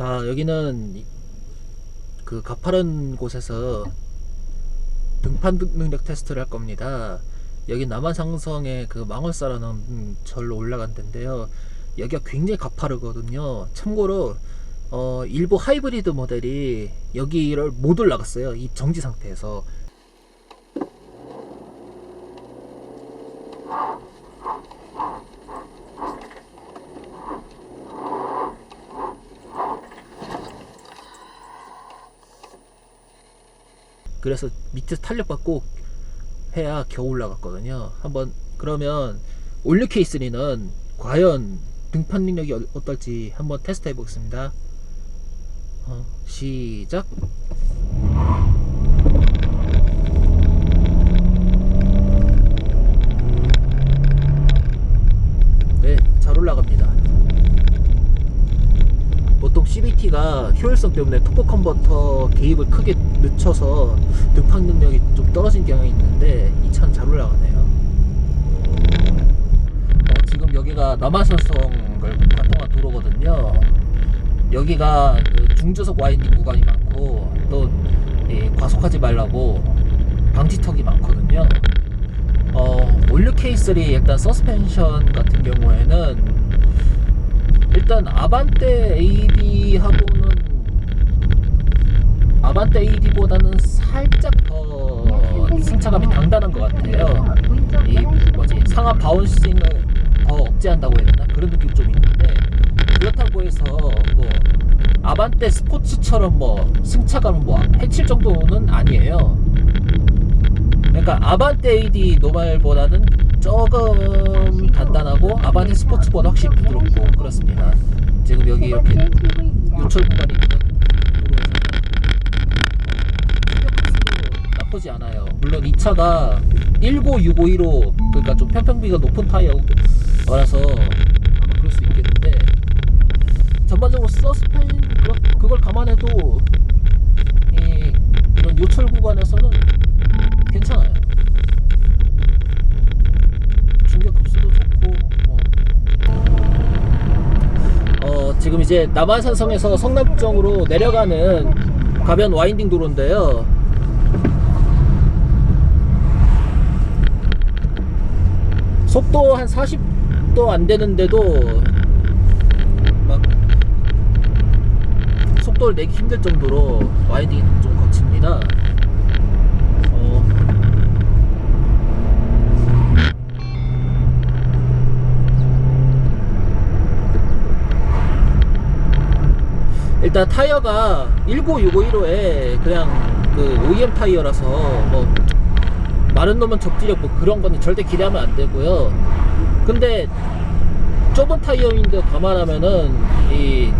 자 여기는 이- 그 가파른 곳에서 등판 능력 테스트를 할 겁니다. 여기 남한상성의 그 망월사라는 절로 올라간 데인데요. 여기가 굉장히 가파르거든요. 참고로 어, 일부 하이브리드 모델이 여기를 못 올라갔어요. 이 정지 상태에서. 그래서 밑에 탄력받고 해야 겨우 올라갔거든요. 한번 그러면 올류 케이스리는 과연 등판 능력이 어- 어떨지 한번 테스트 해보겠습니다. 어, 시작. 네, 잘 올라갑니다. CVT가 효율성 때문에 토크 컨버터 개입을 크게 늦춰서 등판 능력이 좀 떨어진 경향이 있는데 이 차는 잘 올라가네요. 어, 지금 여기가 남한산성을 관통한 도로거든요. 여기가 그 중저속 와인딩 구간이 많고 또이 과속하지 말라고 방지턱이 많거든요. 어, 올류 K3 일단 서스펜션 같은 경우에는 일단 아반떼 AD하고는 아반떼 AD보다는 살짝 더 승차감이 단단한 것 같아요. 이 뭐지 상하 바운싱을 더 억제한다고 해야 되나 그런 느낌 좀 있는데 그렇다고 해서 뭐 아반떼 스포츠처럼 뭐 승차감을 뭐 해칠 정도는 아니에요. 그러니까 아반떼 AD 노말보다는 조금 단 아반떼 스포츠보다 확실히 부드럽고 그렇습니다. 지금 여기 이렇게 요철 구간이 나쁘지 않아요. 물론 이 차가 19651로 그러니까 좀 편평비가 높은 타이어라서 아마 그럴 수 있겠는데 전반적으로 서스펜 그걸 감안해도 이 이런 요철 구간에서는 괜찮아요. 충격 흡수도 좋고 뭐. 어 지금 이제 남한산성에서 성남쪽으로 내려가는 가변 와인딩 도로인데요. 속도 한 40도 안 되는데도 막 속도를 내기 힘들 정도로 와인딩이 좀 거칩니다. 어, 일단 타이어가 19651호에 그냥 그 OEM 타이어라서 뭐 마른 놈은 접지력 뭐 그런 거는 절대 기대하면 안 되고요. 근데 좁은 타이어인데 감안하면은 이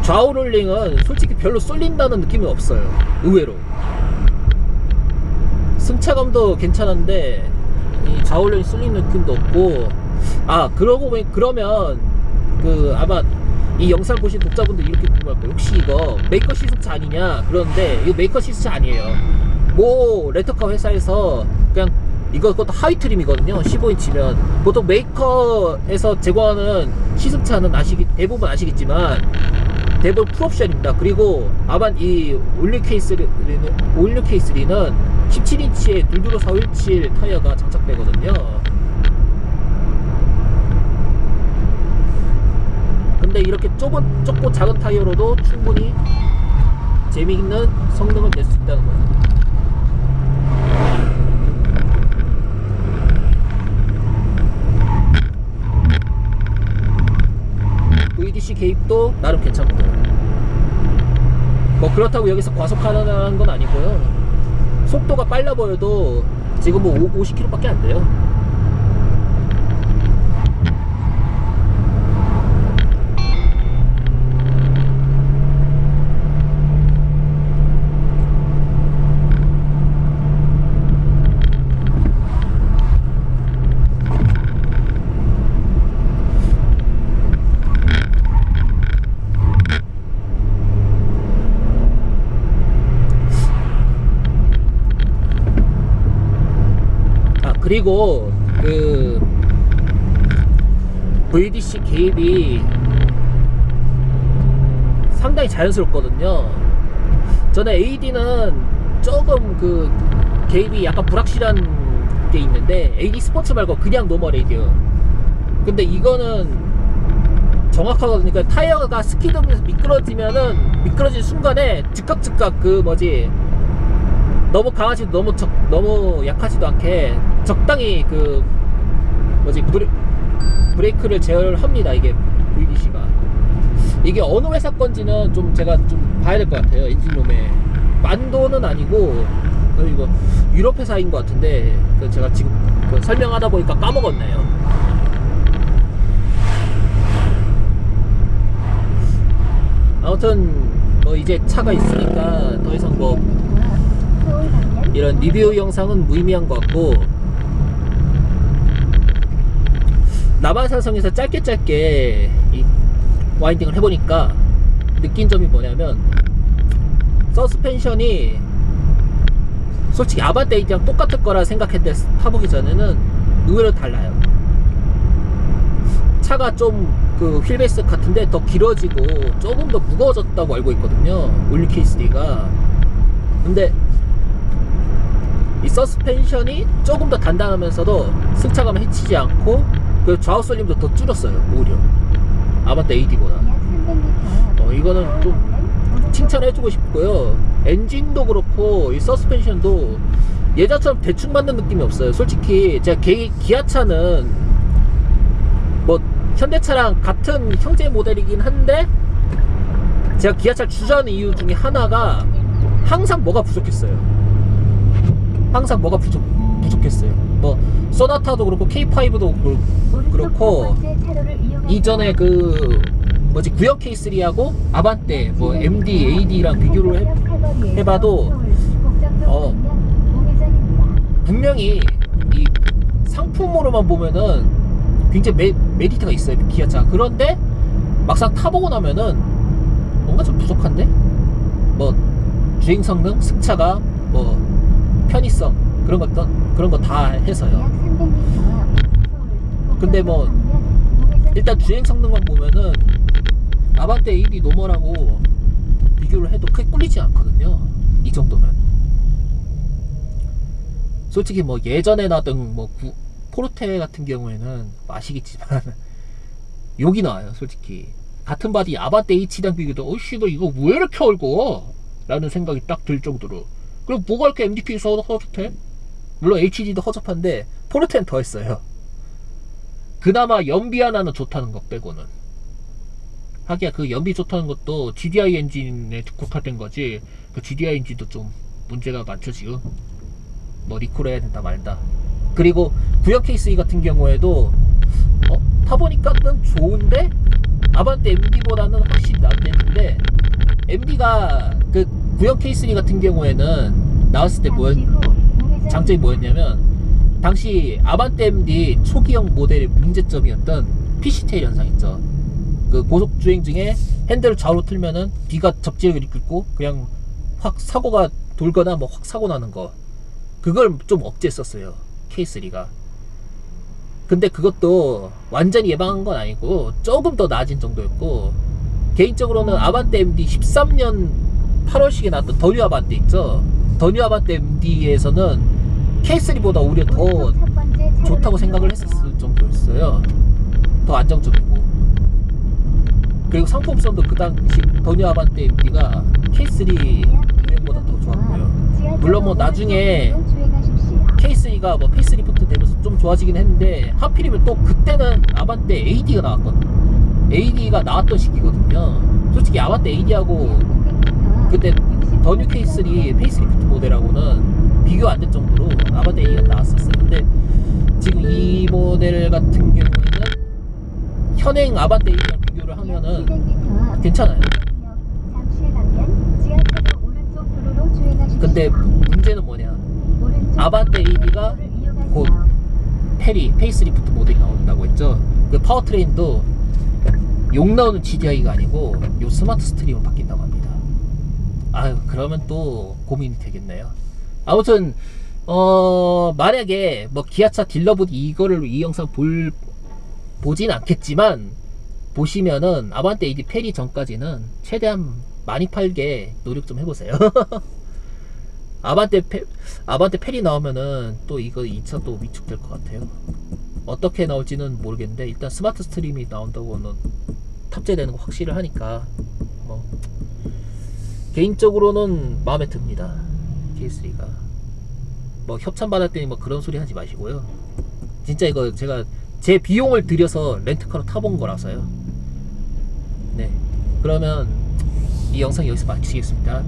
좌우 롤링은 솔직히 별로 쏠린다는 느낌이 없어요. 의외로. 승차감도 괜찮은데 이 좌우 롤링 쏠리는 느낌도 없고 아 그러고 보니 그러면 그 아마 이 영상 보신 독자분들 이렇게 궁금할 거예요. 혹시 이거 메이커 시승차 아니냐? 그런데 이거 메이커 시승차 아니에요. 뭐 렌터카 회사에서 그냥 이거 그것도 하위 트림이거든요. 15인치면 보통 메이커에서 제공하는 시승차는 아시기 대부분 아시겠지만 대부분 풀옵션입니다. 그리고 아마 이 올류 케이스리는 올류 케이스리는 17인치의 둘두로 417 타이어가 장착되거든요. 근데 이렇게 좁은 좁고 작은 타이어로도 충분히 재미있는 성능을 낼 수 있다는 거죠. VDC 개입도 나름 괜찮고 뭐 그렇다고 여기서 과속하는 건 아니고요. 속도가 빨라 보여도 지금 뭐 50km밖에 안 돼요 아 그리고 그 VDC 개입이 상당히 자연스럽거든요. 전에 AD는 조금 그 개입이 약간 불확실한 게 있는데 AD 스포츠 말고 그냥 노멀 AD요. 근데 이거는 정확하거든요. 그러니까 타이어가 스키드면서 미끄러지면은 미끄러진 순간에 즉각 즉각 그 뭐지 너무 강하지도 너무 적, 너무 약하지도 않게 적당히 그 뭐지 브레, 브레이크를 제어합니다. 이게 VDC가 이게 어느 회사 건지는 좀 제가 좀 봐야 될 것 같아요. 엔진룸에 만도는 아니고 그리고 유럽 회사인 것 같은데 그 제가 지금 그 설명하다 보니까 까먹었네요. 아무튼 뭐 이제 차가 있으니까 더 이상 뭐 이런 리뷰 영상은 무의미한 것 같고 남한산성에서 짧게 짧게 이 와인딩을 해보니까 느낀 점이 뭐냐면 서스펜션이 솔직히 아반떼이랑 똑같을 거라 생각했는데 타보기 전에는 의외로 달라요. 차가 좀 그 휠베이스 같은데 더 길어지고 조금 더 무거워졌다고 알고 있거든요 올리 케이스리가. 근데 이 서스펜션이 조금 더 단단하면서도 승차감을 해치지 않고 그 좌우 쏠림도 더 줄였어요 오히려. 아반떼 AD보다. 어, 이거는 좀 칭찬해주고 싶고요. 엔진도 그렇고 이 서스펜션도 예전처럼 대충 만든 느낌이 없어요. 솔직히 제가 기, 기아차는 뭐 현대차랑 같은 형제 모델이긴 한데 제가 기아차를 주저하는 이유 중에 하나가 항상 뭐가 부족했어요. 항상 뭐가 부족, 부족했어요. 뭐 소나타도 그렇고 K5도 그렇고 이전에 그 뭐지 구형 K3하고 아반떼 뭐 MD, AD랑 비교를 해, 해봐도 어 분명히 이 상품으로만 보면은 굉장히 메, 메리트가 있어요 기아차 그런데 막상 타보고 나면은 뭔가 좀 부족한데 뭐 주행 성능, 승차감, 뭐 편의성 그런 것도 그런 거 다 해서요. 근데 뭐 일단 주행 성능만 보면은 아반떼 AD 노멀하고 비교를 해도 크게 꿀리지 않거든요. 이 정도면. 솔직히 뭐 예전에 나던 뭐 구, 포르테 같은 경우에는 아시겠지만 욕이 나와요. 솔직히 같은 바디 아반떼 H랑 비교도 어씨 너 이거 왜 이렇게 얼고? 라는 생각이 딱 들 정도로 그럼 뭐가 이렇게 MDP 서 허접해? 물론 HD도 허접한데 포르테는 더 했어요. 그나마 연비 하나는 좋다는 것 빼고는. 하기야 그 연비 좋다는 것도 GDI 엔진에 국화된 거지 그 GDI 엔진도 좀 문제가 많죠 지금. 뭐 리콜해야 된다 말다. 그리고 구형 케이스 같은 경우에도 어? 타보니까는 좋은데 아반떼 MD보다는 확실히 낫는데 MD가 그 구형 K3 같은 경우에는 나왔을 때 뭐였, 장점이 뭐였냐면 당시 아반떼 MD 초기형 모델의 문제점이었던 PC테일 현상 있죠. 그 고속 주행 중에 핸들을 좌우로 틀면은 뒤가 접지력을 이끌고 그냥 확 사고가 돌거나 뭐 확 사고 나는 거 그걸 좀 억제했었어요 K3가. 근데 그것도 완전히 예방한 건 아니고 조금 더 나아진 정도였고 개인적으로는 아반떼 MD 13년 8월식에 나왔던 더뉴 아반떼 있죠 더뉴 아반떼 MD에서는 K3보다 오히려 더 좋다고 생각을 했었을 정도였어요. 더 안정적이고. 그리고 상품성도 그 당시 더뉴 아반떼 MD가 K3 유행보다 더 좋았고요. 물론 뭐 나중에 K3가 뭐 페이스 리프트 되면서 좀 좋아지긴 했는데 하필이면 또 그때는 아반떼 AD가 나왔거든. AD가 나왔던 시기거든요. 솔직히 아반떼 AD하고 그때 더뉴 K3 페이스 리프트 모델하고는 비교 안 될 정도로 아반떼 AD가 나왔었어요 근데 지금 이 모델 같은 경우에는 현행 아반떼 AD랑 비교를 하면은 괜찮아요 근데 문제는 뭐냐 아반떼 AD가 곧 페리 페이스리프트 모델이 나온다고 했죠. 그 파워트레인도 욕 나오는 GDI가 아니고 요 스마트 스트림으로 바뀐다고 합니다. 아유 그러면 또 고민이 되겠네요. 아무튼 어 만약에 뭐 기아차 딜러분이 이거를 이 영상 볼 보진 않겠지만 보시면은 아반떼 AD 페리 전까지는 최대한 많이 팔게 노력 좀 해보세요. 아반떼 페, 아반떼 페리 나오면은 또 이거 2차 또 위축될 것 같아요. 어떻게 나올지는 모르겠는데 일단 스마트 스트림이 나온다고는 탑재되는 거 확실을 하니까 뭐 개인적으로는 마음에 듭니다. K3가 뭐 협찬 받았더니 뭐 그런 소리 하지 마시고요. 진짜 이거 제가 제 비용을 들여서 렌트카로 타본 거라서요. 네. 그러면 이 영상 여기서 마치겠습니다.